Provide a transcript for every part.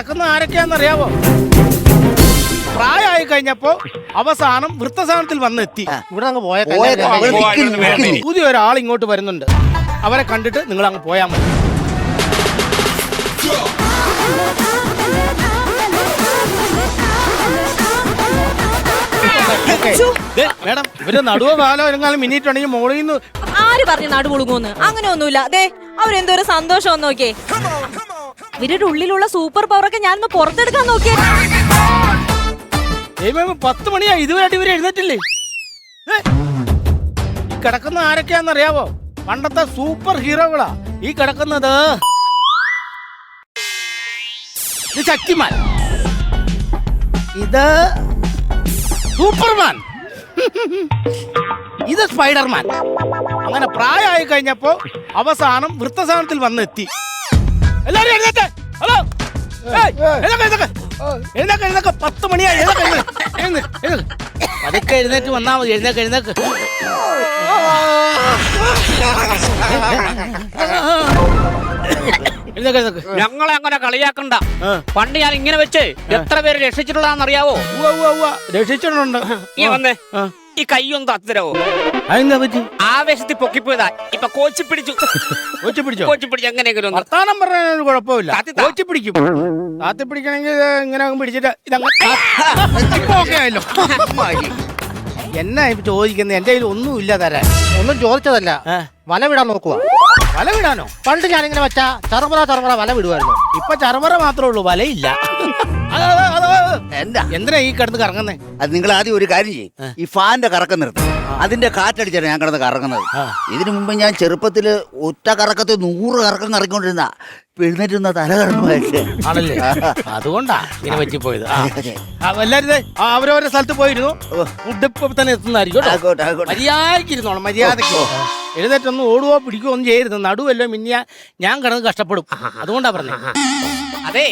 നടക്കുന്ന ആരൊക്കെയാണെന്നറിയാവോ? പ്രായമായി കഴിഞ്ഞപ്പോ അവസാനം വൃത്തസാനത്തിൽ വന്നെത്തി. ഇവിടെ അങ്ങ് പോയ. പുതിയ ഒരാൾ ഇങ്ങോട്ട് വരുന്നുണ്ട്. അവരെ കണ്ടിട്ട് നിങ്ങൾ അങ്ങ് പോയാൽ മതി മേഡം ഇവർ നടുവോ കാലോ എങ്ങാനും മിനിറ്റ് ഉണ്ടെങ്കിൽ മോളിൽ നിന്ന് ആര് പറഞ്ഞു നടുപുളുങ്ങൂന്ന് അങ്ങനെ ഒന്നുമില്ല ദേ ഒരു സന്തോഷം നോക്കിയേ. ഇവരുടെ ഉള്ളിലുള്ള സൂപ്പർ പവർ ഒക്കെ ഞാനൊന്ന് പുറത്തെടുക്കാൻ നോക്കിയേ. പത്ത് മണിയായി. ഇതുവരെയായിട്ട് ഇവർ എഴുന്നേറ്റില്ലേ? കിടക്കുന്ന ആരൊക്കെയാണെന്നറിയാവോ? പണ്ടത്തെ സൂപ്പർ ഹീറോകളാ ഈ കിടക്കുന്നത് ശക്തിമാൻ. ഇത് സൂപ്പർമാൻ. ഇത് സ്പൈഡർമാൻ. അങ്ങനെ പ്രായമായി കഴിഞ്ഞപ്പോ അവസാനം വൃത്തസാനത്തിൽ വന്നെത്തി. എല്ലാരും എഴുന്നേറ്റ്. ഹലോ. എഴുന്നേക്ക്, എഴുന്നേക്ക്. എഴുന്നേക്ക് എഴുന്നേക്ക്. പത്ത് മണിയായി എഴുന്നേക്ക് എഴുന്നേക്ക്. എഴുന്നേക്ക്. പതുക്കെ എഴുന്നേറ്റ് വന്നാ മതി. എഴുന്നേക്ക് എഴുന്നേക്ക്. ഞങ്ങളെ അങ്ങനെ കളിയാക്കണ്ട. പണ്ട് ഞാൻ ഇങ്ങനെ വെച്ച്. എത്ര പേര് രക്ഷിച്ചിട്ടുള്ളതാണെന്നറിയാവോ. രക്ഷിച്ചിട്ടുണ്ട്. ഈ വന്നേ. ഈ ഈ കൈയൊന്ന് തത്തരവോ? അതെന്താ പറ്റി? ആവേശത്തിൽ പൊക്കിപ്പോയതാ. ഇപ്പൊ കോച്ചി പിടിച്ചു. കോച്ചി പിടിച്ചോ? കോച്ചി പിടിച്ചു. എങ്ങനെയെങ്കിലും ഒന്ന്. വർത്താനം കുഴപ്പമില്ല. താത്തി താ. കോച്ചി പിടിക്കും. താത്തി പിടിക്കണമെങ്കിൽ ഇത് ഇങ്ങനെ അങ്ങ് പിടിച്ചിട്ട് ഇതങ്ങ് ഇപ്പൊ ഓക്കെ ആയല്ലോ. എന്നാ ഇപ്പൊ ചോദിക്കുന്നത് എന്റെ കയ്യിൽ ഒന്നും ഇല്ല തരാൻ. ഒന്നും ചോദിച്ചതല്ല. ഏ? വല വിടാൻ നോക്കുക വല വിടാനോ? പണ്ട് ഞാനിങ്ങനെ വെച്ചാ ചറുപറ ചറുപറ വല വിടുമായിരുന്നു ഇപ്പൊ ചറവറ മാത്രമേ ഉള്ളൂ വലയില്ല. അത് അത് അത് അത് എന്താ? എന്തിനാ ഈ കിടന്ന് കറങ്ങുന്നേ? അത് നിങ്ങൾ ആദ്യം ഒരു കാര്യം ചെയ്യും. ഈ ഫാന്റെ കറക്കം നിർത്തും. അതിന്റെ കാറ്റടിച്ചാണ് ഞാൻ കിടന്ന് കറങ്ങുന്നത്. ഇതിനു മുമ്പ് ഞാൻ ചെറുപ്പത്തിൽ ഒറ്റ കറക്കത്തിൽ നൂറ് കറക്കം കറങ്ങിക്കൊണ്ടിരുന്ന എഴുന്നേറ്റുന്ന തല കറങ്ങുമായിട്ട് ആണല്ലേ അതുകൊണ്ടാ ഇങ്ങനെ പറ്റിപ്പോയത്. പോയത്. എല്ലാരും ദേ, അവരവരുടെ സ്ഥലത്ത് പോയിരുന്നു. ഫുഡ് ഇപ്പൊ തന്നെ എത്തുന്നതായിരിക്കും ഇരുന്നോണം മര്യാദയ്ക്ക്. എഴുന്നേറ്റൊന്നും ഓടുവോ പിടിക്കുകയോ ഒന്നും ചെയ്യരുത്. നടുവല്ലോ മിന്നിയ ഞാൻ കിടന്ന് കഷ്ടപ്പെടും. അതുകൊണ്ടാ പറഞ്ഞത് അതെ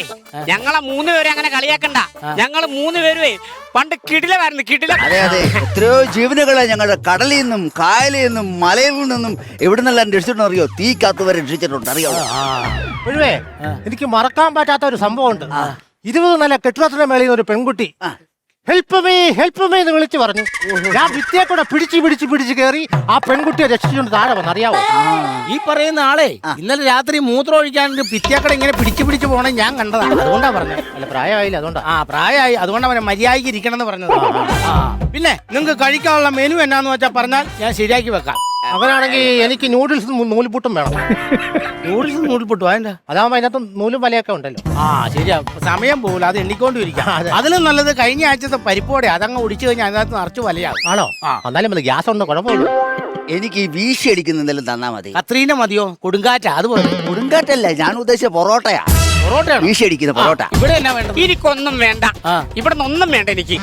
ഞങ്ങളെ മൂന്ന് പേരെ അങ്ങനെ കളിയാക്കണ്ട. ഞങ്ങൾ മൂന്ന് പേരുവേ പണ്ട് കിടിലായിരുന്നു കിടില. അതെ അതെ. എത്രയോ ജീവനുകളെ ഞങ്ങളുടെ കടലിൽ നിന്നും കായലിൽ നിന്നും മലയിൽ നിന്നും എവിടെ നിന്നെല്ലാം രക്ഷിച്ചിട്ടുണ്ടെന്ന് അറിയോ? തീക്കകത്ത് വരെ രക്ഷിച്ചിട്ടുണ്ട് അറിയോ? എനിക്ക് മറക്കാൻ പറ്റാത്ത ഒരു സംഭവം ഉണ്ട് ഇരുപത് നില കെട്ടിടത്തിന്റെ മേളിൽ നിന്ന് ഒരു പെൺകുട്ടി. ഹെൽപ്പ് മീ ഹെൽപ്പ് മീ എന്ന് വിളിച്ചു പറഞ്ഞു. ഞാൻ ഭിത്തിയെ കൂടെ പിടിച്ച് പിടിച്ച് പിടിച്ച് കയറി ആ പെൺകുട്ടിയെ രക്ഷിച്ചുകൊണ്ട് താഴെ വന്നു. അറിയാവോ? ഈ പറയുന്ന ആളെ ഇന്നലെ രാത്രി മൂത്രം ഒഴിക്കാൻ പിത്തിയാക്കട ഇങ്ങനെ പിടിച്ച് പിടിച്ച് പോണേ ഞാൻ കണ്ടതാണ് അതുകൊണ്ടാ പറഞ്ഞത് അല്ല പ്രായമായില്ല അതുകൊണ്ടാ. ആ പ്രായമായി. അതുകൊണ്ടാ അവനെ മര്യാദയ്ക്ക് ഇരിക്കണം എന്ന് പറഞ്ഞത് പിന്നെ നിങ്ങൾക്ക് കഴിക്കാനുള്ള മെനു എന്നാന്ന് വെച്ചാൽ പറഞ്ഞാൽ ഞാൻ ശരിയാക്കി വെക്കാം. അങ്ങനെയാണെങ്കിൽ എനിക്ക് നൂഡിൽസ് നൂൽപുട്ടും വേണം. നൂഡിൽസ് നൂൽപുട്ടും അതിന്റെ അതാവുമ്പോ അതിനകത്ത് നൂലും വലയൊക്കെ ഉണ്ടല്ലോ. ആ ശരിയാ. സമയം പോകില്ല അത് എണ്ണിക്കൊണ്ടിരിക്കാം. അതെ. അതിലും നല്ലത് കഴിഞ്ഞ ആഴ്ചത്തെ പരിപ്പോടെ അതങ്ങ് ഒടിച്ചു കഴിഞ്ഞാൽ അതിനകത്ത് നിറച്ച് വലയാകും. ആണോ? ആ. എന്നാലും മതി ഗ്യാസ് ഉണ്ടോ? കുഴപ്പമില്ല. എനിക്ക് ഈ വീശി അടിക്കുന്ന എന്തെങ്കിലും തന്നാ മതി. കത്രീന മതിയോ? കൊടുങ്കാറ്റ അതുപോലെ കൊടുങ്കാറ്റല്ല ഞാൻ ഉദ്ദേശിച്ച പൊറോട്ടയാ. പൊറോട്ട വീശി അടിക്കുന്ന പൊറോട്ട. ഇവിടെ എന്നാ വേണ്ട ഇരിക്കൊന്നും വേണ്ട. ഇവിടെ ഒന്നും വേണ്ട എനിക്ക്.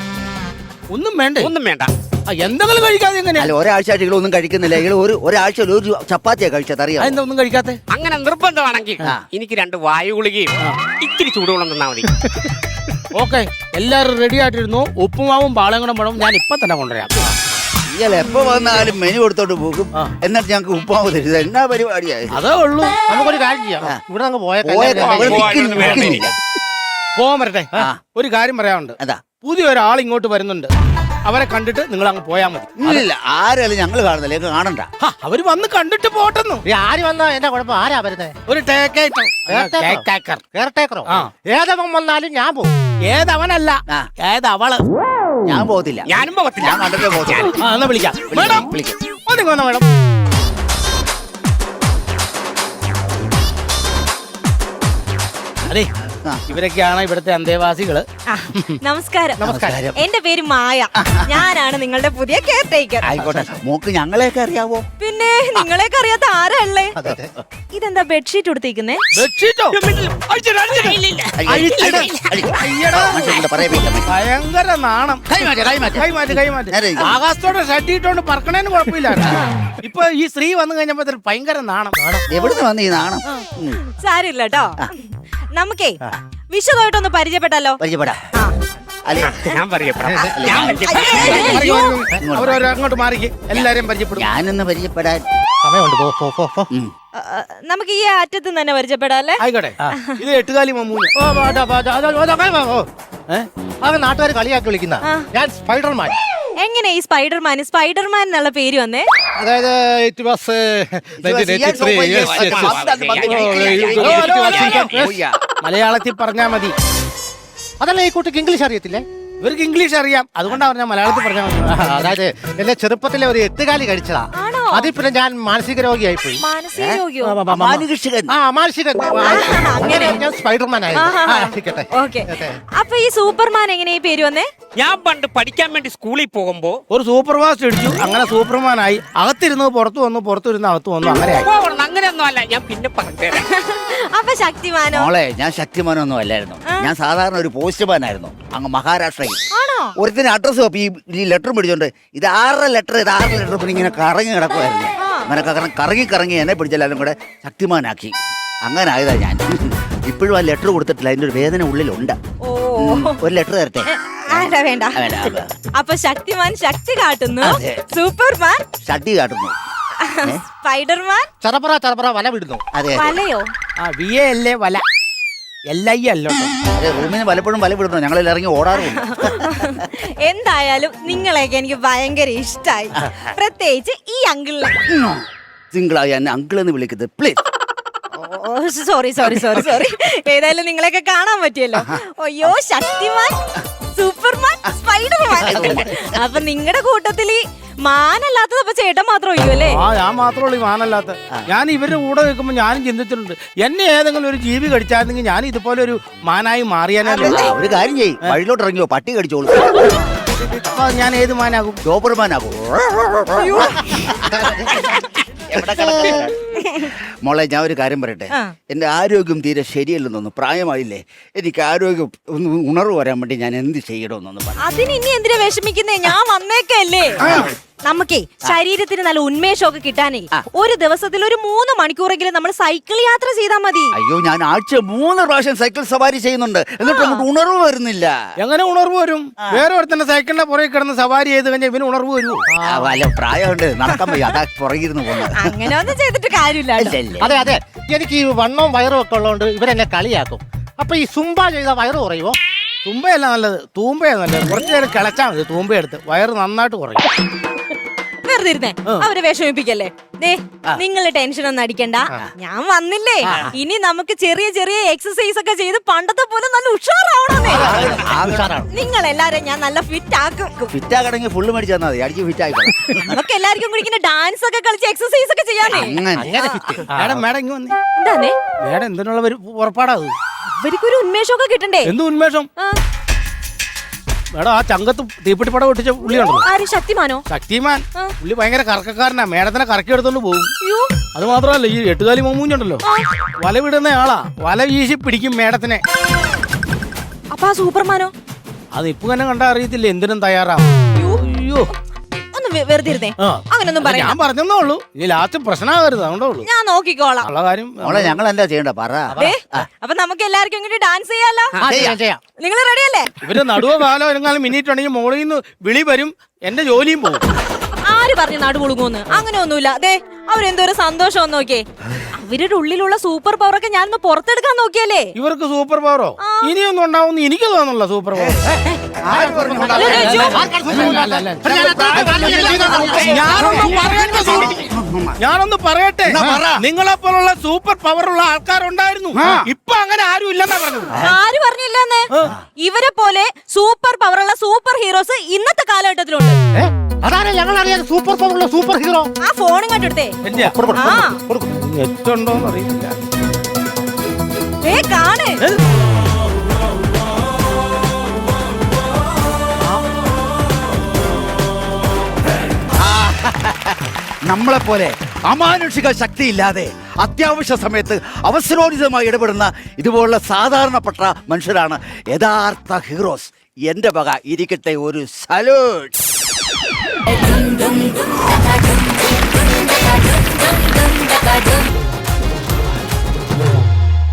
ഒന്നും വേണ്ട? ഒന്നും വേണ്ട. ആ, എന്തെങ്കിലും കഴിക്കാതെ എങ്ങനെ അല്ല ഒരാഴ്ചയായിട്ട് ഒന്നും കഴിക്കുന്നില്ല. ഇങ്ങൾ ഒരു ഒരാഴ്ച ഒരു ചപ്പാത്തിയാ കഴിച്ചത് അറിയാം അതെന്താ ഒന്നും കഴിക്കാത്ത? അങ്ങനെ നിർബന്ധമാണെങ്കിൽ എനിക്ക് രണ്ട് വായു ഗുളികയും ഇത്തിരി ചൂടുവെള്ളം തന്നാ മതി. ഓക്കെ എല്ലാരും റെഡി ആയിട്ടിരുന്നു. ഉപ്പുമാവും പാളയങ്ങളും പണവും ഞാൻ ഇപ്പൊ തന്നെ കൊണ്ടുവരാം. ഇയാൾ എപ്പോ വന്നാലും മെനു കൊടുത്തോണ്ട് പോകും. ആ. എന്നിട്ട് ഞങ്ങൾക്ക് ഉപ്പാവ് തരുന്നത് എന്നാ പരിപാടിയായി? അതേ ഉള്ളൂ. നമുക്കൊരു കാര്യം ചെയ്യാം. ഇവിടെ അങ്ങ് അവിടെ പോകാൻ വരട്ടെ. ആ. ഒരു കാര്യം പറയാനുണ്ട്. അതാ. പുതിയ ഒരാൾ ഇങ്ങോട്ട് വരുന്നുണ്ട്. അവരെ കണ്ടിട്ട് നിങ്ങൾ അങ്ങ് പോയാൽ മതി. ഇല്ല ആരായാലും ഞങ്ങൾ കാണുന്നില്ല ഞങ്ങൾ കാണണ്ട. ഹാ, അവർ വന്ന് കണ്ടിട്ട് പോട്ടെന്നു. ഈ ആര് വന്നാ എന്റെ കുഴപ്പം? ആരാ വരുന്നത് ഒരു? ടേക്കേക്കർ ആ. ഏതവൻ വന്നാലും ഞാൻ പോകും ഏതവനല്ല ആ. ഏതവൾ. ഞാൻ പോകത്തില്ല. ഞാനും പോകത്തില്ല. ഞാൻ കണ്ടിട്ടേ പോകത്തില്ല ആ എന്നാ വിളിക്കാം. മേഡം. വിളിക്കാം. ഒന്നിങ്ങ് വന്നോ മേഡം. അതെ. ഇവരൊക്കെയാണ് ഇവിടുത്തെ അന്തേവാസികൾ. നമസ്കാരം. നമസ്കാരം. എന്റെ പേര് മായ. ഞാനാണ് നിങ്ങളുടെ പുതിയ കെയർ ടേക്കർ ആയിക്കോട്ടെ. മോക്ക് ഞങ്ങളെയൊക്കെ അറിയാവോ? പിന്നെ നിങ്ങളെയൊക്കെ അറിയാത്ത ആരല്ലേ ഇതെന്താ ബെഡ്ഷീറ്റ് കൊടുത്തേക്കുന്നേ ബെഡ്ഷീറ്റോ. ഭയങ്കര നാണം. ആകാശത്തോടെ ഷട്ടിട്ടോണ്ട് പറക്കണേന് കുഴപ്പമില്ല. ഇപ്പൊ ഈ സ്ത്രീ വന്നു കഴിഞ്ഞപ്പോ ഭയങ്കര നാണം. എവിടുന്ന് വന്ന് ഈ നാണം. സാരില്ല കേട്ടോ നമുക്കേ വിശദമായിട്ടൊന്ന് പരിചയപ്പെട്ടല്ലോ ഞാൻ അങ്ങോട്ട് ഞാനൊന്ന് പരിചയപ്പെടാൻ സമയമുണ്ട്. പോ പോ പോ നമുക്ക് ഈ അറ്റത്ത് തന്നെ പരിചയപ്പെടാല്ലേ ആയിക്കോട്ടെ. ഇത് എട്ടുകാലി മമ്മൂന്. നാട്ടുകാർ കളിയാക്കി വിളിക്കുന്ന. ഞാൻ സ്പൈഡർമാൻ. എങ്ങനെ ഈ സ്പൈഡർമാൻ സ്പൈഡർമാൻ എന്നുള്ള പേര് വന്നേ? അതായത് ഇറ്റ് വാസ് മലയാളത്തിൽ പറഞ്ഞാ മതി. അതല്ല ഈ കുട്ടിക്ക് ഇംഗ്ലീഷ് അറിയത്തില്ലേ? ഇവർക്ക് ഇംഗ്ലീഷ് അറിയാം. അതുകൊണ്ടാണ് പറഞ്ഞ മലയാളത്തിൽ പറഞ്ഞാൽ മതി. അതായത് എന്റെ ചെറുപ്പത്തിലെ ഒരു എട്ടുകാലി കഴിച്ചതാ? അതിൽ പിന്നെ ഞാൻ മാനസിക രോഗിയായി പോയി മാനസിക രോഗിയോ? മാനുഷികൻ ആ മാനസിക അങ്ങനെ. ഞാൻ സ്പൈഡർമാൻ ആയിരുന്നു. ഓക്കെ. അപ്പൊ ഈ സൂപ്പർമാൻ എങ്ങനെ ഈ പേര് വന്നേ? ഞാൻ പണ്ട് പഠിക്കാൻ വേണ്ടി സ്കൂളിൽ പോകുമ്പോ ഒരു സൂപ്പർ ഫാസ്റ്റ് ഇടിച്ചു. അങ്ങനെ സൂപ്പർമാൻ ആയി അകത്തിരുന്ന് പുറത്തു വന്നു പുറത്തിരുന്ന് അകത്ത് വന്നു അങ്ങനെ ആയി. അങ്ങനെയൊന്നും അല്ല ഞാൻ പിന്നെ പറഞ്ഞുതരാം. അപ്പൊ ശക്തിമാനോ? മോളെ ഞാൻ ശക്തിമാനൊന്നും അല്ലായിരുന്നു. ഞാൻ സാധാരണ ഒരു പോസ്റ്റ്മാൻ ആയിരുന്നു അങ്ങ് മഹാരാഷ്ട്രയിൽ. ആണോ? ഒരുത്തിന് അഡ്രസ് ഈ ഈ ലെറ്റർ പിടിച്ചോണ്ട് ഇത് ആറര ലെറ്റർ ഇത് ആറര ലെറ്റർ പിന്നെ ഇങ്ങനെ കറങ്ങി കിടക്കുമായിരുന്നു അങ്ങനെ കാരണം കറങ്ങി കറങ്ങി എന്നെ പിടിച്ചെല്ലാവരും കൂടെ ശക്തിമാനാക്കി. അങ്ങനെ ആയതാ ഞാൻ. ഇപ്പോഴും ആ ലെറ്റർ കൊടുത്തിട്ടില്ല അതിന്റെ ഒരു വേദന ഉള്ളിലുണ്ട്. ഓ. ഒരു ലെറ്റർ തരട്ടെ? വേണ്ട ആ, വേണ്ട, വേണ്ട. അപ്പൊ ശക്തിമാൻ ശക്തി കാട്ടുന്നു സൂപ്പർമാൻ ശക്തി കാട്ടുന്നു. സ്പൈഡർമാൻ ചറപ്പറ ചറപ്പറ വല വിടുന്നു. അതെ. വലയോ? ആ വല. എൽ ഐ അല്ലോ അതെ റൂമിന് പലപ്പോഴും വല വിടുന്നു ഞങ്ങളെല്ലാം ഇറങ്ങി ഓടാറുണ്ട്. എന്തായാലും നിങ്ങളെയൊക്കെ എനിക്ക് ഭയങ്കര ഇഷ്ടായി. പ്രത്യേകിച്ച് ഈ അങ്കിളിനെ സിംഗിളായി എന്നെ അങ്കിൾ എന്ന് വിളിക്കുന്നത് please sorry sorry sorry sorry ഏതായാലും നിങ്ങളെയൊക്കെ കാണാൻ പറ്റിയല്ലോ. അയ്യോ ശക്തിമാൻ. Superman Spiderman. അപ്പൊ നിങ്ങളുടെ കൂട്ടത്തിൽ ഈ മാനല്ലാത്തത് അപ്പൊ ചേട്ടൻ മാത്രം ഒഴിയും അല്ലേ ആ ഞാൻ മാത്രമുള്ളൂ ഈ മാനല്ലാത്ത. ഞാൻ ഇവരുടെ കൂടെ നിൽക്കുമ്പോൾ ഞാനും ചിന്തിച്ചിട്ടുണ്ട്. എന്നെ ഏതെങ്കിലും ഒരു ജീവി കടിച്ചായിരുന്നെങ്കിൽ ഞാൻ ഇതുപോലെ ഒരു മാനായി മാറിയാനല്ലേ ഒരു കാര്യം ചെയ്യ്. വഴിയിലോട്ട് ഇറങ്ങിയോ? പട്ടി കടിച്ചോളൂ. അപ്പൊ ഞാൻ ഏത് മാനാകും? ഡോബർമാനാകൂ എവിടെ കിടക്കുന്നെ? മോളെ ഞാൻ ഒരു കാര്യം പറയട്ടെ? എന്റെ എന്റെ ആരോഗ്യം തീരെ ശരിയല്ലെന്നൊന്ന് പ്രായമായില്ലേ? എനിക്ക് ആരോഗ്യം ഒന്ന് ഉണർവ് വരാൻ വേണ്ടി ഞാൻ എന്ത് ചെയ്യണമെന്നൊന്ന് പറഞ്ഞു അതിന് ഇനി എന്തിനാ വിഷമിക്കുന്നേ? ഞാൻ വന്നേക്കല്ലേ. നമുക്കേ ശരീരത്തിന് നല്ല ഉന്മേഷമൊക്കെ കിട്ടാനേ ഒരു ദിവസത്തിൽ ഒരു മൂന്ന് മണിക്കൂറെങ്കിലും നമ്മൾ സൈക്കിൾ യാത്ര ചെയ്താൽ മതി. അയ്യോ ഞാൻ ആഴ്ച മൂന്ന് പ്രാവശ്യം സൈക്കിൾ സവാരി ചെയ്യുന്നുണ്ട്. എന്നിട്ട് നമുക്ക് ഉണർവ് വരുന്നില്ല. എങ്ങനെ ഉണർവ് വരും? വേറെ ഒരുത്തന്റെ സൈക്കിളിന്റെ പുറകെ കിടന്ന് സവാരി ചെയ്ത് കഴിഞ്ഞാൽ ഇവന് ഉണർവ് വരുമോ ആ, വല്ല പ്രായമുണ്ട്. നടക്കാൻ വയ്യ. അതാ പുറകിരുന്ന് പോകുന്നത്. അങ്ങനെ ഒന്നും ചെയ്തിട്ട് കാര്യമില്ല അതെ അതെ. എനിക്ക് ഈ വണ്ണവും വയറും ഒക്കെ ഉള്ളതുകൊണ്ട് ഇവരെന്നെ കളിയാക്കും. അപ്പൊ ഈ സുംബ ചെയ്ത വയറ് കുറയുമോ തുമ്പയല്ല നല്ലത്. തൂമ്പയാണ് നല്ലത്. കുറച്ചു നേരം കിളച്ചാൽ മതി തൂമ്പയെടുത്ത്. വയറ് നന്നായിട്ട് കുറയും. വെറുതെ ഇരുന്നേ അവരെ വിഷമിപ്പിക്കല്ലേ? ദേ നിങ്ങൾ ടെൻഷൻ ഒന്നും അടിക്കണ്ട. ഞാൻ വന്നില്ലേ? ഇനി നമുക്ക് ചെറിയ ചെറിയ എക്സസൈസ് ഒക്കെ ചെയ്ത് പണ്ടത്തെ പോലെ നല്ല ഉഷാറാവണമേ. നിങ്ങൾ എല്ലാരും ഞാൻ നല്ല ഫിറ്റ് ആക്കും. ആക്കണമെങ്കിൽ ഫുള്ള് മേടിച്ചു തന്നാൽ മതി. അടിച്ച് ഫിറ്റായിക്കോളാം നമുക്ക് എല്ലാവർക്കും കൂടി ഇങ്ങനെ ഡാൻസ് ഒക്കെ കളിച്ച് എക്സസൈസ് ഒക്കെ ചെയ്യാനേ. അങ്ങനെ. അങ്ങനെ ഫിറ്റ് മേഡം മേഡം ഇങ്ങ് വന്നേ. എന്താന്നേ? മേഡം എന്തിനുള്ള അത്? ഇവർക്കൊരു ഉന്മേഷമൊക്കെ കിട്ടണ്ടേ? എന്ത് ഉന്മേഷം? മേഡം ആ ചങ്കത്ത് തീപ്പെട്ടി പടം പുള്ളി ഉണ്ടല്ലോ ആര്? ശക്തിമാനോ? ശക്തിമാൻ. പുള്ളി ഭയങ്കര കറക്കക്കാരനാ. മേഡത്തിനെ കറക്കി എടുത്തോണ്ട് പോകും അത് മാത്രമല്ല ഈ എട്ടുകാലി മമ്മൂഞ്ഞുണ്ടല്ലോ വല വിടുന്ന ആളാ. വല വീശി പിടിക്കും മേഡത്തിനെ. അപ്പൊ ആ സൂപ്പർമാനോ? അത് ഇപ്പൊ തന്നെ കണ്ടാ അറിയത്തില്ല എന്തിനും തയ്യാറാ. അയ്യോ. ഒന്ന് വെറുതെ ഇരുന്നേ. ആ. അങ്ങനൊന്നും പറയാം ഞാൻ പറഞ്ഞതേ ഉള്ളൂ. ഇനി ലാസ്റ്റ് പ്രശ്നമാകരുത് അതുകൊണ്ടേ ഉള്ളൂ. ഞാൻ നോക്കിക്കോളാം. ഉള്ള കാര്യം മോളെ ഞങ്ങൾ എന്താ ചെയ്യണ്ട? പറ. ദേ, അപ്പൊ നമുക്ക് എല്ലാവർക്കും ഇങ്ങോട്ട് ഡാൻസ് ചെയ്യാലോ? ആ, ചെയ്യാം ചെയ്യാം. നിങ്ങൾ റെഡിയല്ലേ ഇവർ നടുവോ കാലോ എങ്ങാനും മിനിറ്റ് ഉണ്ടെങ്കിൽ മോളിൽ നിന്ന് വിളി വരും എന്റെ ജോലിയും പോകും. ആര് പറഞ്ഞു നടുപുളുങ്ങൂന്ന് അങ്ങനെ ഒന്നുമില്ല അതെ അവരെന്തോരം സന്തോഷം നോക്കിയേ. അവരുടെ ഉള്ളിലുള്ള സൂപ്പർ പവർ ഒക്കെ ഞാൻ ഒന്ന് പുറത്തെടുക്കാൻ നോക്കിയല്ലേ? ഇവർക്ക് സൂപ്പർ പവറോ ഇനിയൊന്നും ഉണ്ടാവുന്നു എനിക്ക് തോന്നുന്നില്ല സൂപ്പർ പവർ ഞാനൊന്നും പറയട്ടെ സുഹൃത്ത്. ഞാനൊന്ന് പറയട്ടെ? നിങ്ങളെ പോലുള്ള സൂപ്പർ പവറുള്ള ആൾക്കാരുണ്ടായിരുന്നു. ഇപ്പൊ അങ്ങനെ ആരും ഇല്ലെന്നാ പറഞ്ഞു ആര് പറഞ്ഞില്ലെന്ന്? ഇവരെ പോലെ സൂപ്പർ പവറുള്ള സൂപ്പർ ഹീറോസ് ഇന്നത്തെ കാലഘട്ടത്തിലുണ്ട്. ഏ? അതാണ് ഞങ്ങൾ അറിയാൻ സൂപ്പർ പവറുള്ള സൂപ്പർ ഹീറോ? ആ ഫോൺ ഇങ്ങോട്ട് എടുത്തേ എന്റെയാ? ആ. നെറ്റ് ഉണ്ടോന്ന് അറിയില്ല ദേ കാണ്. നമ്മളെപ്പോലെ അമാനുഷിക ശക്തിയില്ലാതെ അത്യാവശ്യ സമയത്ത് അവസരോചിതമായി ഇടപെടുന്ന ഇതുപോലുള്ള സാധാരണപ്പെട്ട മനുഷ്യരാണ് യഥാർത്ഥ ഹീറോസ് എന്റെ പക ഇരിക്കട്ടെ ഒരു സല്യൂട്ട്